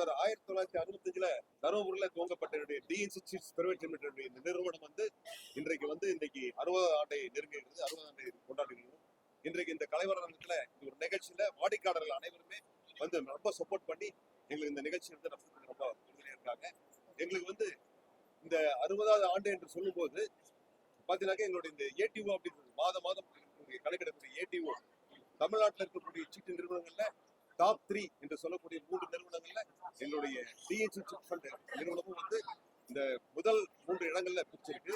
Sir ஆயிரத்தி தொள்ளாயிரத்தி அறுபத்தஞ்சுல தருமபுரியில துவங்கப்பட்ட டி சிப்ஸ் பிரைவேட் லிமிடெட் இந்த நிறுவனம் வந்து இன்றைக்கு வந்து இன்னைக்கு அறுபது ஆண்டை நெருங்குகிறது அறுபது ஆண்டை கொண்டாடுகிறது இன்றைக்கு இந்த கலைவரங்கத்துல இந்த ஒரு நிகழ்ச்சியில வாடிக்கையாளர்கள் அனைவருமே வந்து ரொம்ப சப்போர்ட் பண்ணி எங்களுக்கு இந்த நிகழ்ச்சி வந்து ரொம்ப உறுதுணையா இருக்காங்க. எங்களுக்கு வந்து இந்த அறுபதாவது ஆண்டு என்று சொல்லும்போது பாத்தீங்கன்னா எங்களுடைய இந்த ஏடிஓ அப்படின்றது மாதம் மாதம் இருக்கக்கூடிய கணக்கெடுக்கக்கூடிய ஏடிஓ தமிழ்நாட்டில் இருக்கக்கூடிய சீட்டு நிறுவனங்கள்ல டாப் த்ரீ என்று சொல்லக்கூடிய மூன்று நிறுவனங்கள்ல எங்களுடைய டிஎன்சி சிட் ஃபண்ட் நிறுவனமும் வந்து இந்த முதல் மூன்று இடங்கள்ல பிடிச்சிருக்கு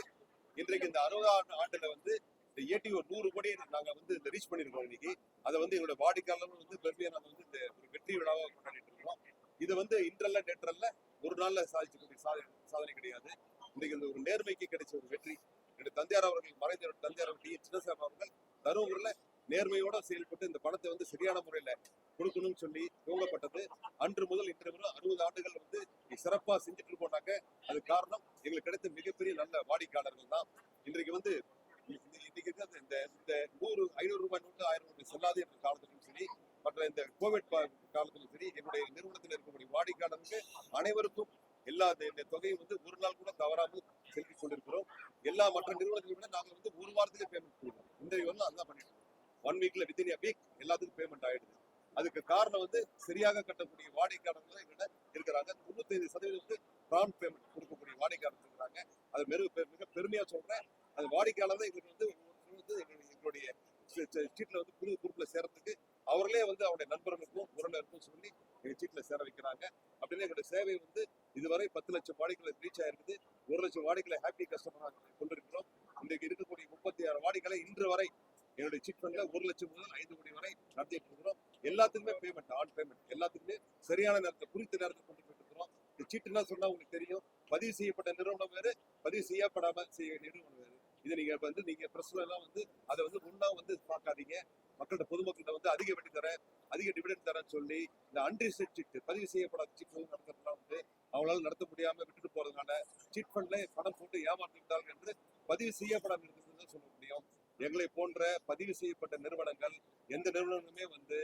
இன்றைக்கு இந்த அறுபதாம் ஆண்டுல வந்து இந்த ஏடி ஒரு நூறு கோடி நாங்க வந்து இந்த ரீச் பண்ணிருக்கோம் இன்னைக்கு. அதை வந்து எங்களுடைய வாடிக்கையாளர்கள் வந்து பெருமையா நாங்க வந்து இந்த ஒரு வெற்றி விழாவாக கொண்டாடிட்டு இருக்கோம் இது வந்து இன்றல்ல நேற்றல்ல ஒரு நாள்ல சாதிச்சக்கூடிய சாதனை சாதனை கிடையாது. இன்னைக்கு இந்த ஒரு நேர்மைக்கு கிடைச்ச ஒரு வெற்றி. என்னுடைய தந்தையார் அவர்கள் மறைந்த தந்தையார் அவர்கள் டி. சின்னசாமி அவர்கள் தருமபுரியில நேர்மையோட செயல்பட்டு இந்த பணத்தை வந்து சரியான முறையில கொடுக்கணும்னு சொல்லி துவங்கப்பட்டது அன்று முதல் இன்று முதல் அறுபது ஆண்டுகள் வந்து சிறப்பா செஞ்சுட்டு இருக்கோம்னாக்க அது காரணம் எங்களுக்கு கிடைத்த மிகப்பெரிய நல்ல வாடிக்கையாளர்கள் தான். இன்றைக்கு வந்து இன்னைக்கு இந்த இந்த நூறு ஐநூறு ரூபாய் நோட்டு ஆயிரம் ரூபாய் சொல்லாது என்ற காலத்திலும் சரி மற்ற இந்த கோவிட் காலத்திலும் சரி என்னுடைய நிறுவனத்தில் இருக்கக்கூடிய வாடிக்கையாளருக்கு அனைவருக்கும் எல்லா இந்த- இந்த தொகையை வந்து ஒரு நாள் கூட தவறாமல் செலுத்திக் கொண்டிருக்கிறோம். எல்லா மற்ற நிறுவனத்திலும் கூட நாங்கள் வந்து ஒரு வாரத்துக்கு பேமெண்ட் கொடுக்கிறோம் இந்த வந்து அதான் பண்ணிட்டு ஒன் வீக்ல வித்தின் வீக் எல்லாத்துக்கும் பேமெண்ட் ஆயிடுது. அதுக்கு காரணம் வந்து சரியாக கட்டக்கூடிய வாடிக்கையாளர்கள் எங்கிட்ட இருக்கிறாங்க. தொண்ணூத்தி சதவீதம் வந்து ப்ராண்ட் பேமெண்ட் கொடுக்கக்கூடிய வாடிக்கையாளர் இருக்கிறாங்க. அது மிக மிக பெருமையா சொல்றேன். அது வாடிக்கையாளர் தான் எங்களுக்கு வந்து வந்து எங்களுடைய சீட்ல வந்து புது குரூப்ல சேர்றதுக்கு அவர்களே வந்து அவருடைய நண்பர்களுக்கும் உறவினருக்கும் சொல்லி எங்க சீட்ல சேர வைக்கிறாங்க. அப்படின்னு எங்களுடைய சேவை வந்து இதுவரை பத்து லட்சம் வாடிக்கைகளை ரீச் ஆயிருக்குது. ஒரு லட்சம் வாடிக்கைகளை ஹாப்பி கஸ்டமராக கொண்டிருக்கிறோம். இன்றைக்கு இருக்கக்கூடிய முப்பத்தி ஆறு வாடிக்கைகளை இன்று வரை என்னுடைய சிட் ஃபண்ட்ல ஒரு லட்சம் முதல் ஐந்து கோடி வரை நடத்திட்டு இருக்கிறோம். எல்லாத்துக்குமே பேமெண்ட் ஆன் பேமெண்ட் எல்லாத்துக்குமே சரியான நேரத்தை குறித்த நேரத்தை கொண்டு போயிட்டு இருக்கிறோம். இந்த சீட்டுனா சொன்னா உங்களுக்கு தெரியும். பதிவு செய்யப்பட்ட நிறுவனம் வேறு பதிவு செய்யப்படாம செய்ய நிறுவனம் வேறு. இதை நீங்க வந்து நீங்க பிரஸ்ல எல்லாம் வந்து அதை வந்து முன்னா வந்து பார்க்காதீங்க. மக்கள்கிட்ட பொதுமக்கள்கிட்ட வந்து அதிக வெட்டி தரேன் அதிக டிவிடெண்ட் தரேன்னு சொல்லி இந்த அன்ரிசர்ட் சீட்டு பதிவு செய்யப்படாத சிட்டு நடத்துறதுலாம் வந்து அவங்களால நடத்த முடியாம விட்டுட்டு போறதுனால சீட் ஃபண்ட்ல பணம் போட்டு ஏமாற்றி விட்டார்கள் என்று பதிவு செய்யப்படாமல் இருக்கிறது தான் சொல்ல முடியும். எங்களை போன்ற பதிவு செய்யப்பட்ட நிறுவனங்கள் எந்த நிறுவனங்களுமே வந்து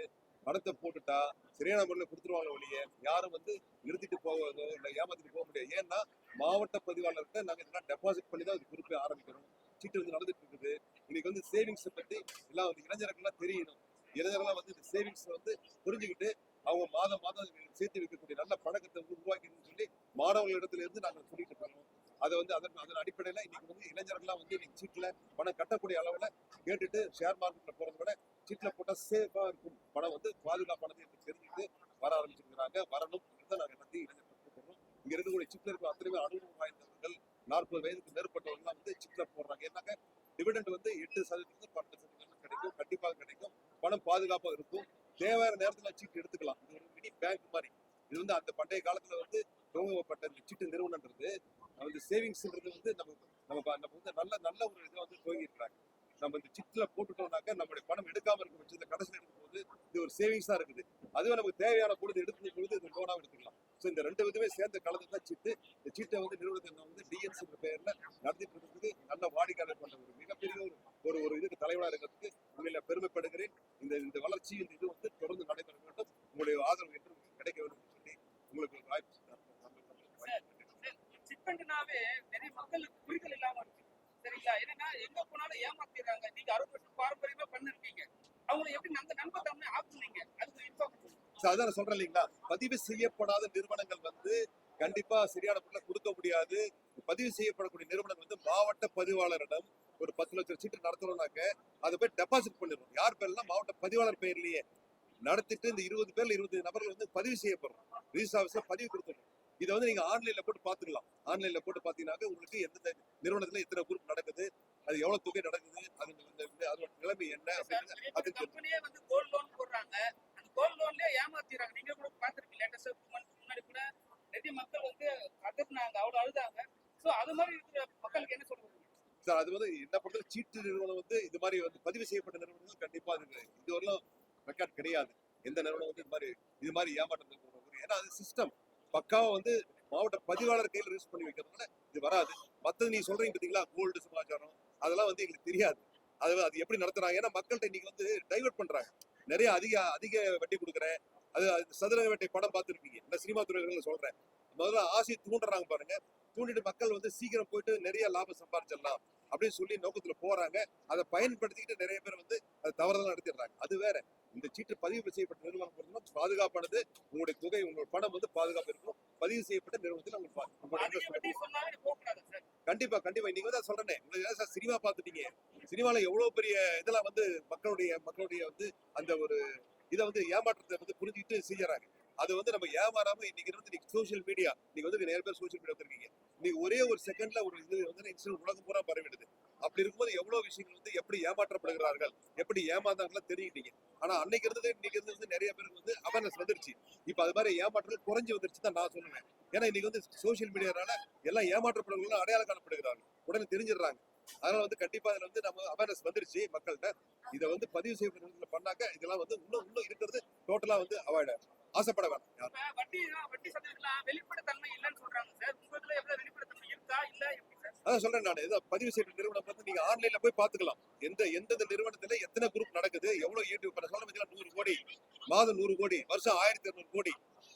பணத்தை போட்டுட்டா சரியான முறையில் கொடுத்துருவாங்க ஒழிய யாரும் வந்து நிறுத்திட்டு போவதோ இல்லை ஏமாத்திட்டு போக முடியாது. ஏன்னா மாவட்ட பதிவாளர்கிட்ட நாங்கள் இதெல்லாம் டெபாசிட் பண்ணி தான் அது குறிப்பை ஆரம்பிக்கிறோம். சீட்டு வந்து நடந்துட்டு இருக்குது. இன்னைக்கு வந்து சேவிங்ஸை பற்றி எல்லாம் வந்து இளைஞர்கள்லாம் தெரியணும். இளைஞர்கள்லாம் வந்து இந்த சேவிங்ஸ் வந்து புரிஞ்சுக்கிட்டு அவங்க மாதம் மாதம் சேர்த்து வைக்கக்கூடிய நல்ல பழக்கத்தை உருவாக்கணும்னு சொல்லி மாணவர்களிடத்துல இருந்து நாங்கள் சொல்லிட்டு இருக்கோம். அதை வந்து அதன் அதன் அடிப்படையில இன்னைக்கு வந்து இளைஞர்கள்லாம் வந்து இன்னைக்கு சீட்டில் பணம் கட்டக்கூடிய அளவில் கேட்டுட்டு ஷேர் மார்க்கெட்டில் போகிறத விட சீட்டில் போட்டால் சேஃபாக இருக்கும். பணம் வந்து பாதுகாப்பானது என்று தெரிஞ்சுட்டு வர ஆரம்பிச்சிருக்கிறாங்க. வரணும். தான் நாங்கள் எல்லாத்தையும் இளைஞர்கள் போடுறோம் இங்கே இருக்கக்கூடிய சிப்ல இருக்க அத்தனை அனுபவம் வாய்ந்தவர்கள் நாற்பது வயதுக்கு மேற்பட்டவங்கலாம் வந்து சிப்ல போடுறாங்க. ஏன்னாக்க டிவிடெண்ட் வந்து எட்டு சதவீதத்துக்கு பன்னெண்டு சதவீதம் கிடைக்கும். கண்டிப்பாக கிடைக்கும். பணம் பாதுகாப்பாக இருக்கும். தேவையான நேரத்தில் சீட்டு எடுத்துக்கலாம். இது ஒரு மினி பேங்க் மாதிரி. இது வந்து அந்த பண்டைய காலத்துல வந்து துவங்கப்பட்ட இந்த சீட்டு நிறுவனம்ன்றது வந்து சேவிங்ஸ்ன்றது வந்து நம்ம நம்ம நம்ம வந்து நல்ல நல்ல ஒரு இதை வந்து துவங்கி இருக்காங்க நம்ம இந்த சிட்டில் போட்டுட்டோம்னாக்க நம்மளுடைய பணம் எடுக்காமல் இருக்க பட்சத்துல கடைசியில் எடுக்கும்போது இது ஒரு சேவிங்ஸாக இருக்குது. அதுவே நமக்கு தேவையான பொழுது எடுக்கும் பொழுது இந்த லோனாக எடுத்துக்கலாம். ஸோ இந்த ரெண்டு விதமே சேர்ந்த கலந்து தான் சீட்டு இந்த சீட்டை வந்து நிறுவனத்தை வந்து டிஎன்சி பேரில் நடத்திட்டு இருக்கிறது நல்ல வாடிக்கையாளர் கொண்ட ஒரு மிகப்பெரிய ஒரு ஒரு ஒரு இதுக்கு தலைவராக இருக்கிறதுக்கு உண்மையில பெருமைப்படுகிறேன். இந்த இந்த வளர்ச்சி இந்த இது வந்து தொடர்ந்து நடைபெற வேண்டும் உங்களுடைய ஆதரவு என்று கிடைக்க வேண்டும் என்று சொல்லி உங்களுக்கு ஒரு வாய்ப்பு சிட்பண்ட்னாவே நிறைய மக்களுக்கு புரிதல் இல்லாம இருக்கு சரிங்களா என்னன்னா எங்க போனாலும் ஏமாத்திடுறாங்க நீங்க அறுபது வருஷம் பாரம்பரியமா பண்ணிருக்கீங்க அவங்களை எப்படி அந்த நண்பத்தன்மை ஆக்குனீங்க அதுக்கு இன்ஃபார்ம் So, அதான் சொல்றேன் இல்லைங்களா? பதிவு செய்யப்படாத நிறுவனங்கள் வந்து கண்டிப்பா சரியான முறையில் கொடுக்க முடியாது. பதிவு செய்யப்படக்கூடிய நிறுவனங்கள் வந்து மாவட்ட பதிவாளரிடம் ஒரு பத்து லட்சம் சீட்டு நடத்தணும்னாக்க அதை போய் டெபாசிட் பண்ணிடுறோம் யார் பேர்லாம் மாவட்ட பதிவாளர் பெயர்லயே நடத்திட்டு இந்த இருபது பேர்ல இருபது நபர்கள் வந்து பதிவு செய்யப்படுறோம் ரிஜிஸ்டர் ஆஃபீஸ்ல பதிவு கொடுத்துடணும். இதை வந்து நீங்க ஆன்லைன்ல போட்டு பாத்துக்கலாம் ஆன்லைன்ல போட்டு பாத்தீங்கன்னாக்க உங்களுக்கு எந்தெந்த நிறுவனத்துல எத்தனை குரூப் நடக்குது அது எவ்வளவு தொகை நடக்குது அது அதோட நிலைமை என்ன அப்படின்னு அதுக்கு கம்பெனியே வந்து கோல்ட் லோன் போடுறாங்க அந்த கோல்ட் லோன்லயே ஏமாத்திடுறாங்க நீங்க கூட பாத்துருக்கீங்க லேட்டஸ்டா டூ மந்த்ஸ் முன்னாடி கூட நிறைய மக்கள் வந்து அதர்னாங்க அவ்வளவு அழுதாங்க சோ அது மாதிரி இருக்கிற மக்களுக்கு என்ன சொல்றது சார் அது வந்து என்ன பொறுத்தவரை சீட்டு நிறுவனம் வந்து இது மாதிரி வந்து பதிவு செய்யப்பட்ட நிறுவனங்கள் கண்டிப்பா இது இதுவரையிலும் ரெக்கார்ட் கிடையாது. எந்த நிறுவனம் வந்து இது மாதிரி இது மாதிரி ஏமாற்றம் நிறுவனம் ஏன்னா அது சிஸ்டம் பக்காவா வந்து மாவட்ட பதிவாளர் கையில் ரிஜிஸ்டர் பண்ணி வைக்கிறதுனால இது வராது. மற்றது நீங்க சொல்றீங்க பாத்தீங்களா? கோல்டு சமாச்சாரம். அதெல்லாம் வந்து எங்களுக்கு தெரியாது. அது அது எப்படி நடத்துறாங்க? ஏன்னா மக்கள்கிட்ட இன்னைக்கு வந்து டைவர்ட் பண்றாங்க. நிறைய அதிக அதிக வட்டி கொடுக்குறேன். அது அது சதுரங்க வேட்டை படம் பார்த்துருப்பீங்க. இந்த சினிமா துறைகள் சொல்றேன். முதல்ல ஆசை தூண்டுறாங்க பாருங்க. தூண்டிட்டு மக்கள் வந்து சீக்கிரம் போயிட்டு நிறைய லாபம் சம்பாதிச்சிடலாம் அப்படின்னு சொல்லி நோக்கத்துல போறாங்க. அதை பயன்படுத்திக்கிட்டு நிறைய பேர் வந்து அதை தவறுதலா நடத்திடுறாங்க அது வேற. இந்த சீட்டு பதிவு செய்யப்பட்ட நிறுவனம் பாதுகாப்பானது. உங்களுடைய தொகை உங்களோட பணம் வந்து பாதுகாப்பு இருக்கும் பதிவு செய்யப்பட்ட நிறுவனத்தில் உங்களுக்கு கண்டிப்பா கண்டிப்பா. இன்னைக்கு வந்து சொல்றேனே. உங்களுக்கு சார் சினிமா பார்த்துட்டீங்க? சினிமால எவ்வளவு பெரிய இதெல்லாம் வந்து மக்களுடைய மக்களுடைய வந்து அந்த ஒரு இதை வந்து ஏமாற்றத்தை வந்து புரிஞ்சுக்கிட்டு செய்யறாங்க அது வந்து நம்ம ஏமாறாம இன்னைக்கு இருந்து இன்னைக்கு சோசியல் மீடியா நீங்க வந்து நிறைய பேர் சோசியல் மீடியா வந்துருக்கீங்க நீங்க ஒரே ஒரு செகண்ட்ல ஒரு இது வந்து இன்சிடென்ட் உலகம் பூரா பரவிடுது. அப்படி இருக்கும்போது எவ்வளவு விஷயங்கள் வந்து எப்படி ஏமாற்றப்படுகிறார்கள் எப்படி ஏமாந்தாங்களா தெரிஞ்சுக்கிட்டீங்க ஆனா அன்னைக்கு இருந்தது இன்னைக்கு இருந்தது நிறைய பேருக்கு வந்து அவேர்னஸ் வந்துருச்சு. இப்ப அது மாதிரி ஏமாற்றங்கள் குறைஞ்சு வந்துருச்சு தான் நான் சொல்லுவேன். ஏன்னா இன்னைக்கு வந்து சோசியல் மீடியானால எல்லாம் ஏமாற்றப்படுறவங்களும் அடையாளம் காணப்படுகிறார்கள். உடனே தெரிஞ்சிடுறாங்க. அதனால வந்து கண்டிப்பா இதுல வந்து நம்ம அவேர்னஸ் வந்துருச்சு மக்கள்கிட்ட. இதை வந்து பதிவு செய்யப்பட்ட பண்ணாக்க இதெல்லாம் வந்து இன்னும் இன்னும் இருக்கிறது டோட்டலா வந்து அவாய்ட் ஆகும் ஆசைப்பட சார். அதான் சொல்றேன் நான். இதை பதிவு செய்யப்பட்ட நிறுவனம் வந்து நீங்க ஆன்லைன்ல போய் பாத்துக்கலாம் எந்த எந்தெந்த நிறுவனத்துல எத்தனை குரூப் நடக்குது எவ்வளவு யூடியூப் நான் சொல்ல நூறு கோடி மாதம் நூறு கோடி வருஷம் ஆயிரத்தி இருநூறு கோடி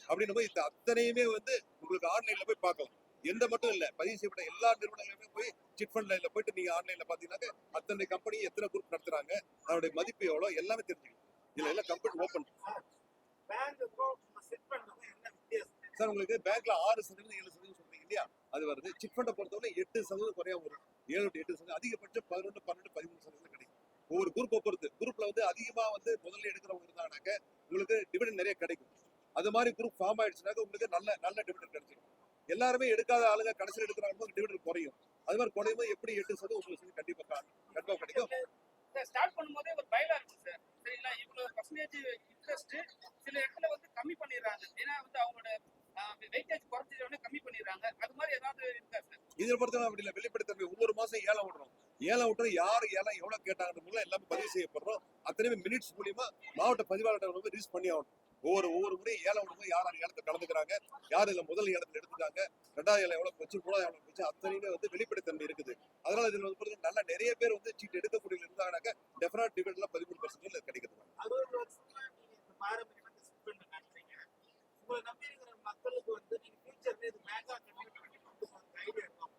அப்படின்னு போய் இந்த அத்தனையுமே வந்து உங்களுக்கு ஆன்லைன்ல போய் பார்க்கலாம். எந்த மட்டும் இல்ல பதிவு செய்யப்பட்ட எல்லா நிறுவனங்களுமே போய் சிட் ஃபண்ட் லைன்ல போயிட்டு நீங்க ஆன்லைன்ல பாத்தீங்கன்னா அத்தனை கம்பெனி எத்தனை குரூப் நடத்துறாங்க அதனுடைய மதிப்பு எவ்வளவு எல்லாமே தெரிஞ்சுக்கலாம். இதுல எல்லாம் கம்பெனி ஓப்பன் சார் உங்களுக்கு பேங்க்ல ஆறு சதவீதம் ஏழு சதவீதம் சொல்றீங்க இல்லையா? அது வருது. சிட் ஃபண்டை பொறுத்தவரை எட்டு சதவீதம் குறையா வரும். ஏழு எட்டு சதவீதம். அதிகபட்சம் பதினொன்று பன்னெண்டு பதிமூணு சதவீதம் கிடைக்கும். ஒவ்வொரு குரூப்பை பொறுத்து. குரூப்ல வந்து அதிகமா வந்து முதல்ல எடுக்கிறவங்க இருந்தாங்கனாக்க உங்களுக்கு டிவிடன் நிறைய கிடைக்கும். அது மாதிரி குரூப் ஃபார்ம் ஆயிடுச்சுனாக்க உங்களுக்கு நல்ல நல்ல டிவிடன் கிடைச்சிடும் எல்லாருமே எடுக்காத ஆளுங்க கடைசியில் எடுக்கிறாங்க டிவிடன் குறையும். அது மாதிரி குறையும் எப்படி எட்டு சதவீதம் சதவீதம் கண்டிப்பா கண்டிப்பா கிடைக்கும்? ஸ்டார்ட் பண்ணும்போதே ஒரு பயலா இருக்கும் இவ்வளவு பர்சன்டேஜ் இன்ட்ரெஸ்ட் சில இடத்துல வந்து கம்மி பண்ணிடுறாங்க. ஏன்னா வந்து அவங்களோட வெயிட்டேஜ் குறைஞ்ச கம்மி பண்ணிடுறாங்க. அது மாதிரி ஏதாவது இருக்கா சார் இதில் பொறுத்தவரை அப்படி இல்லை. வெளிப்படைத்தன்மை ஒவ்வொரு மாசம் ஏழை விடுறோம் ஏழை விட்டு யார் ஏழை எவ்வளவு கேட்டாங்கன்னு எல்லாமே பதிவு செய்யப்படுறோம். அத்தனையுமே மினிட்ஸ் மூலியமா மாவட்ட பதிவாளர்கள் வந்து ரிலீஸ் பண்ணி ஆகணும். ஒவ்வொரு ஒவ்வொரு முறையும் ஏலம் விடும்போது யார் அந்த இடத்துல கலந்துக்கிறாங்க யார் இதுல முதல் இடத்துல எடுத்துட்டாங்க ரெண்டாவது இலை எவ்வளவு போச்சு மூணாவது ஏலம் போச்சு அத்தனையுமே வந்து வெளிப்படைத்தன்மை இருக்குது. அதனால இதுல வந்து பொறுத்தவரை நல்ல நிறைய பேர் வந்து சீட் எடுக்கக்கூடிய இருந்தாங்கனாக்க டெஃபினட் டிபேட்ல பதிமூணு பர்சன்ட் கிடைக்குது. அறுபது நம்பி இருக்கிற மக்களுக்கு வந்து நீங்க ஃபியூச்சர்ல இது பேங்கா கன்வெர்ட் பண்ணி கொண்டு போகிற ஐடியா இருக்கும்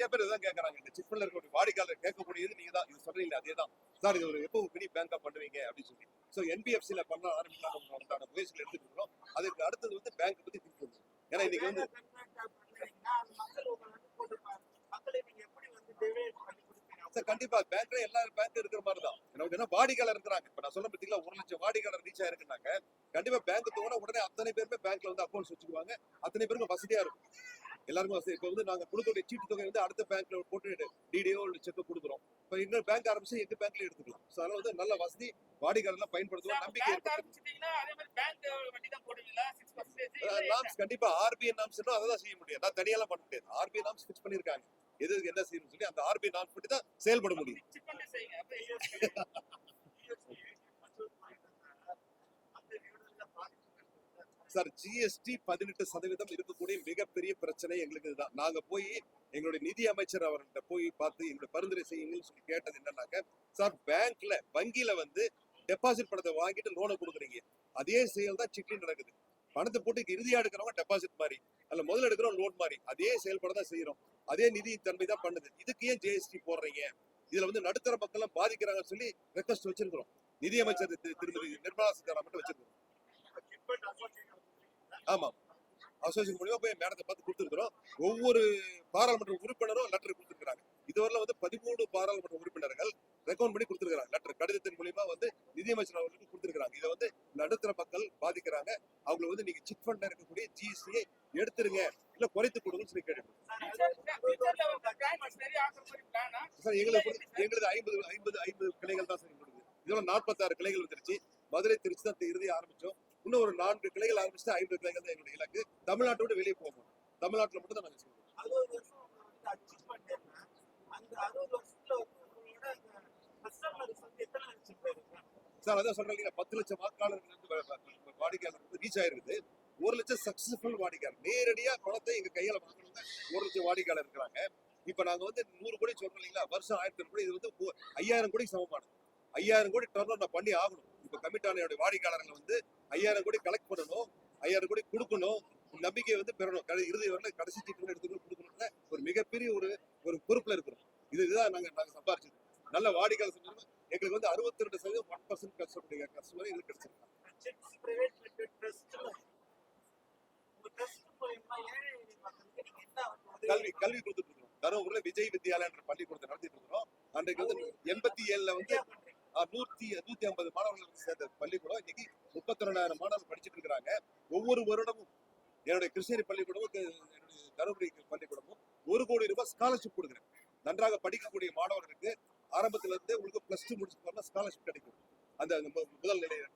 நிறைய பேர் இதான் கேட்கறாங்க இந்த சிப்ல இருக்கக்கூடிய வாடிக்கையாளர் கேட்கக்கூடியது நீங்க தான். இது சொல்றீங்க அதே தான் சார் இது ஒரு எப்போ மினி பேங்கா பண்ணுவீங்க அப்படின்னு சொல்லி. ஸோ என்பிஎஃப்சில பண்ண ஆரம்பிக்கலாம் உண்டான முயற்சிகள் எடுத்துட்டு இருக்கோம் அதுக்கு அடுத்தது வந்து பேங்க் பத்தி திங்க் ஏன்னா இன்னைக்கு வந்து சார் கண்டிப்பா. பேங்க்ல எல்லா பேங்க் இருக்கிற மாதிரி தான் எனக்கு என்ன வாடிக்கையாளர் இருக்கிறாங்க. இப்ப நான் சொல்ல பார்த்தீங்களா ஒரு லட்சம் வாடிக்கையாளர் ரீச் ஆயிருக்குனாக்க கண்டிப்பா பேங்க் தோண உடனே அத்தனை பேருமே பேங்க்ல வந்து அக்கௌண்ட்ஸ் வச்சுக்குவாங்க. அத்தனை பேருக்கும் வசதியா இருக்கும். எல்லாருக்கும் வசதி. இப்போ வந்து நாங்க கொடுக்கக்கூடிய சீட்டு தொகை வந்து அடுத்த பேங்க்ல போட்டு டிடிஓ செக் கொடுக்குறோம். இப்போ இன்னொரு பேங்க் ஆரம்பிச்சு எங்க பேங்க்ல எடுத்துக்கலாம். ஸோ அதனால வந்து நல்ல வசதி வாடிக்கையாளர்லாம் பயன்படுத்துவோம் நம்பிக்கை நாம்ஸ் கண்டிப்பா ஆர்பிஐ நாம்ஸ் அதை தான் செய்ய முடியும். நான் தனியாலாம் பண்ண முடியாது. ஆர்பிஐ நாம்ஸ் ஃபிக்ஸ் பண்ணிருக்காங்க எது என்ன செய்யணும்னு சொல்லி அந்த ஆர்பிஐ நாம்ஸ் படி தான் செயல்பட முடியும் செக் பண்ணி செய்யுங்க அப்ப அந்த நிறுவனங்களை பாதிப்பு சார் ஜிஎஸ்டி பதினெட்டு சதவீதம் இருக்கக்கூடிய மிகப்பெரிய பிரச்சனை எங்களுக்கு இதுதான். நாங்க போய் எங்களுடைய நிதி அமைச்சர் அவர்கிட்ட போய் பார்த்து எங்களுடைய பரிந்துரை செய்யுங்கன்னு சொல்லி கேட்டது என்னன்னாக்க சார் பேங்க்ல வங்கியில வந்து டெபாசிட் பணத்தை வாங்கிட்டு லோனை கொடுக்குறீங்க. அதே செயல் தான் சிட்லி நடக்குது. பணத்தை போட்டு இறுதியா எடுக்கிறவங்க டெபாசிட் மாதிரி அல்ல முதல்ல எடுக்கிறோம் லோன் மாதிரி. அதே செயல்பட தான் செய்யறோம் அதே நிதி தன்மை தான் பண்ணுது. இதுக்கு ஏன் ஜிஎஸ்டி போடுறீங்க? இதுல வந்து நடுத்தர மக்கள் எல்லாம் பாதிக்கிறாங்கன்னு சொல்லி ரெக்வஸ்ட் வச்சிருக்கிறோம். நிதியமைச்சர் திருமதி நிர்மலா சீதாராமன் வச்சிருக்கிறோம். கிட்பட் அசோசியேஷன் மூலியமா போய் மேடத்தை பார்த்து கொடுத்துருக்கிறோம். ஒவ்வொரு பாராளுமன்ற உறுப்பினரும் லெட்டர் கொடுத்துருக்காங்க இதுவரையில வந்து பதிமூணு பாராளுமன்ற உறுப்பினர்கள் ரெக்கமெண்ட் பண்ணி கொடுத்துருக்காங்க லெட்டர் கடிதத்தின் மூலியமா வந்து நிதியமைச்சர் அவர்களுக்கு கொடுத்துருக்காங்க இதை வந்து நடுத்தர மக்கள் பாதிக்கிறாங்க. அவங்களை வந்து நீங்க சிட் ஃபண்ட்ல இருக்கக்கூடிய ஜிஎஸ்டியை எடுத்துருங்க. இல்ல குறைத்து கொடுங்கன்னு சொல்லி கேட்டு சார் எங்களுக்கு எங்களுது ஐம்பது ஐம்பது ஐம்பது கிளைகள் தான் சார் எங்களுக்கு இதோட நாற்பத்தாறு கிளைகள் வந்துருச்சு. மதுரை திருச்சி தான் இறுதி ஆரம்பிச்சோம். இன்னும் ஒரு நான்கு கிளைகள் ஆரம்பிச்சுட்டு ஐம்பது கிளைகள் தான் எங்களுடைய இலக்கு. தமிழ்நாட்டோட வெளியே போகணும் தமிழ்நாட்டுல மட்டும் தான் நாங்க சொல்றோம் அறுபது வருஷம் உங்களை வந்து அச்சீவ் பண்ணிட்டேன்னா அந்த அறுபது வருஷத்துல வந்து உங்களோட அந்த கஸ்டமர்ஸ் வந்து எத்தனை லட்சம் பேர் இருக்காங்க சார் அதான் இல்லையா, பத்து லட்சம் வாக்காளர்கள் வந்து வாடிக்கையாளர் வந்து ரீச் ஆயிருக்குது. ஒரு லட்சம் சக்சஸ்ஃபுல் வாடிக்கையாளர். நேரடியா பணத்தை எங்க கையில வாங்கினவங்க ஒரு லட்சம் வாடிக்கையாளர் இருக்கிறாங்க. இப்ப நாங்க வந்து நூறு கோடி சொல்றோம் இல்லைங்களா? வருஷம் ஆயிரத்தி கோடி இது வந்து ஐயாயிரம் கோடிக்கு சமமானது. ஐயாயிரம் கோடி டர்ன் நான் பண்ணி ஆகணும். இப்ப கமிட் ஆன என்னுடைய வாடிக்கையாளர்கள் வந்து ஐயாயிரம் கோடி கலெக்ட் பண்ணணும் ஐயாயிரம் கோடி கொடுக்கணும். நம்பிக்கையை வந்து பெறணும். கடை இறுதி வரல கடைசி சீட்டு எடுத்துக்கணும் கொடுக்கணும்ன்ற ஒரு மிகப்பெரிய ஒரு ஒரு பொறுப்புல இருக்கிறோம். இது இதுதான் நாங்க நாங்க சம்பாரிச்சது. நல்ல வாடிக்கையாளர் செஞ்சோம் எங்களுக்கு வந்து அறுபத்தி ரெண்டு சதவீதம் ஒன் பர்சன்ட் கஸ்டமர் கஸ்டமர் இது கிடைச்சிருக்கு. செக்ஸ் பிரைவேட் லிமிடெட் ட்ரஸ்ட் உங்க ட்ரஸ்ட் மூலமா ஏழை எளிய மக்களுக்கு நீங்க என்ன வந்து கல்வி கல்வி கொடுத்துட்டு இருக்கிறோம். தருமபுரியில விஜய் வித்யாலயா என்ற பள்ளிக்கூடத்தை நடத்திட்டு இருக்கிறோம். அன்றைக்கு வந்து எண்பத்தி ஏழுல வந்து நூத்தி நூத்தி ஐம்பது மாணவர்கள் சேர்ந்த பள்ளிக்கூடம். இன்னைக்கு முப்பத்தி ரெண்டாயிரம் மாணவர்கள் படிச்சுட்டு இருக்கிறாங்க. ஒவ்வொரு வருடமும் என்னுடைய கிருஷ்ணகிரி பள்ளிக்கூடமும் என்னுடைய தருமபுரி பள்ளிக்கூடமும் ஒரு கோடி ரூபாய் ஸ்காலர்ஷிப் கொடுக்குறேன். நன்றாக படிக்கக்கூடிய மாணவர்களுக்கு ஆரம்பத்துல இருந்து உங்களுக்கு பிளஸ் டூ முடிச்சு ஸ்காலர்ஷிப் கிடைக்கும். அந்த முதல் நிலையில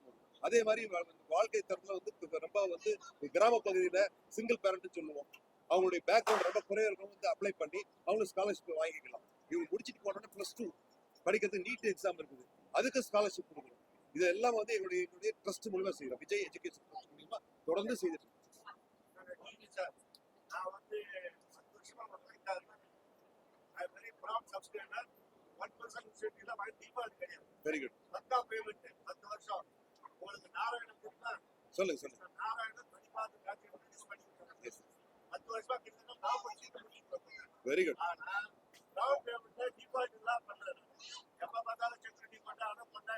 அதே மாதிரி வாழ்க்கை தரத்துல வந்து ரொம்ப வந்து கிராம பகுதியில சிங்கிள் பேரண்ட் சொல்லுவோம். அவங்களுடைய பேக்ரவுண்ட் ரொம்ப குறைய இருக்கவங்க வந்து அப்ளை பண்ணி அவங்களும் ஸ்காலர்ஷிப் வாங்கிக்கலாம். இவங்க முடிச்சுட்டு போனோன்னா பிளஸ் டூ படிக்கிறது நீட் எக்ஸாம் இருக்குது. அதுக்கு ஸ்காலர்ஷிப் கொடுக்கணும். இது எல்லாம் வந்து எங்களுடைய என்னுடைய ட்ரஸ்ட் மூலமா செய்யறோம். விஜய் எஜுகேஷன் ட்ரஸ்ட் மூலியமா தொடர்ந்து செய்துட்டு வெரி குட் சொல்லுங்க சொல்லுங்க. வெரி குட்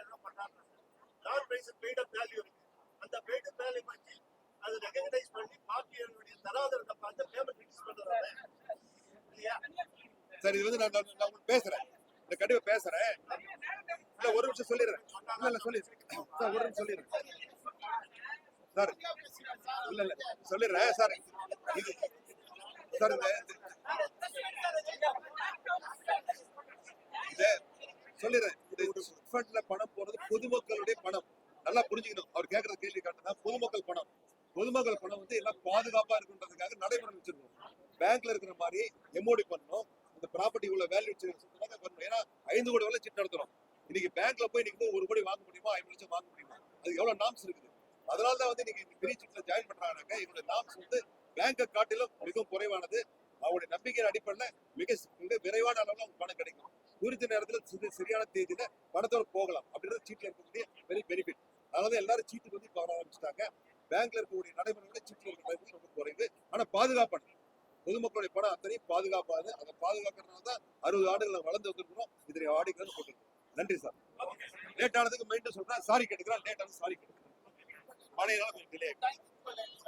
இதை பண்ணாங்க. Lot price paid up value இருக்கு அந்த பெய்ட் அப் வேல்யூ வச்சு அது ரெகனைஸ் பண்ணி பார்ட்டிகளுடைய தராதரத்தை பார்த்து பேமெண்ட் ரிலீஸ் பண்றாங்க. இல்லையா? சரி இது வந்து நான் நான் நான் உங்களுக்கு பேசுறேன். இந்த கண்டிப்பா பேசுறேன். இல்ல ஒரு நிமிஷம் சொல்லிடுறேன். இல்ல இல்ல சொல்லி சார் ஒரு நிமிஷம் சொல்லிடுறேன். சார் இல்ல இல்ல சொல்லிடுறேன். சார் இது சார் இந்த சொல்லிடுறேன். ஃபண்ட்ல பணம் போறது பொதுமக்களுடைய பணம். நல்லா புரிஞ்சுக்கணும். அவர் கேட்கற கேள்வி காட்டுனா பொதுமக்கள் பணம். பொதுமக்கள் பணம் வந்து எல்லாம் பாதுகாப்பா இருக்குன்றதுக்காக நடைமுறை வச்சிருக்கோம். பேங்க்ல இருக்கிற மாதிரி எம்ஓடி பண்ணணும். அந்த ப்ராப்பர்ட்டி உள்ள வேல்யூ பண்ணணும். ஏன்னா ஐந்து கோடி வரை சிட் நடத்துறோம் இன்னைக்கு பேங்க்ல போய் நீங்க ஒரு கோடி வாங்க முடியுமா? ஐம்பது லட்சம் வாங்க முடியுமா? அது எவ்வளவு நாம்ஸ் இருக்குது. அதனால தான் வந்து நீங்க பெரிய சிட்ல ஜாயின் பண்றாங்கனாக்க எங்களுடைய நாம்ஸ் வந்து பேங்கை காட்டிலும் மிகவும் குறைவானது. அவங்களுடைய நம்பிக்கையின் அடிப்படையில் மிக மிக விரைவான அளவில் அவங்க பணம் கிடைக்கும். குறித்த நேரத்தில் சரியான தேதியில பணத்தோட போகலாம் அப்படின்றது சீட்டில் இருக்கக்கூடிய பெரிய பெனிஃபிட் அதனால எல்லாரும் சீட்டுக்கு வந்து பார வர ஆரம்பிச்சிட்டாங்க. பேங்க்ல இருக்கக்கூடிய நடைமுறைகளை சீட்டில் இருக்கிற நடைமுறை ரொம்ப குறைவு. ஆனா பாதுகாப்பான பொதுமக்களுடைய பணம் அத்தனையும் பாதுகாப்பாது அதை பாதுகாக்கிறதுனால தான் அறுபது ஆண்டுகளை வளர்ந்து வந்திருக்கிறோம். இதனை வாடிக்கையாளர் போட்டிருக்கோம். நன்றி சார். லேட் ஆனதுக்கு மீண்டும் சொல்றேன். சாரி கேட்டுக்கிறேன். லேட் ஆனது சாரி கேட்டுக்கிறேன். மழையினால கொஞ்சம் டிலே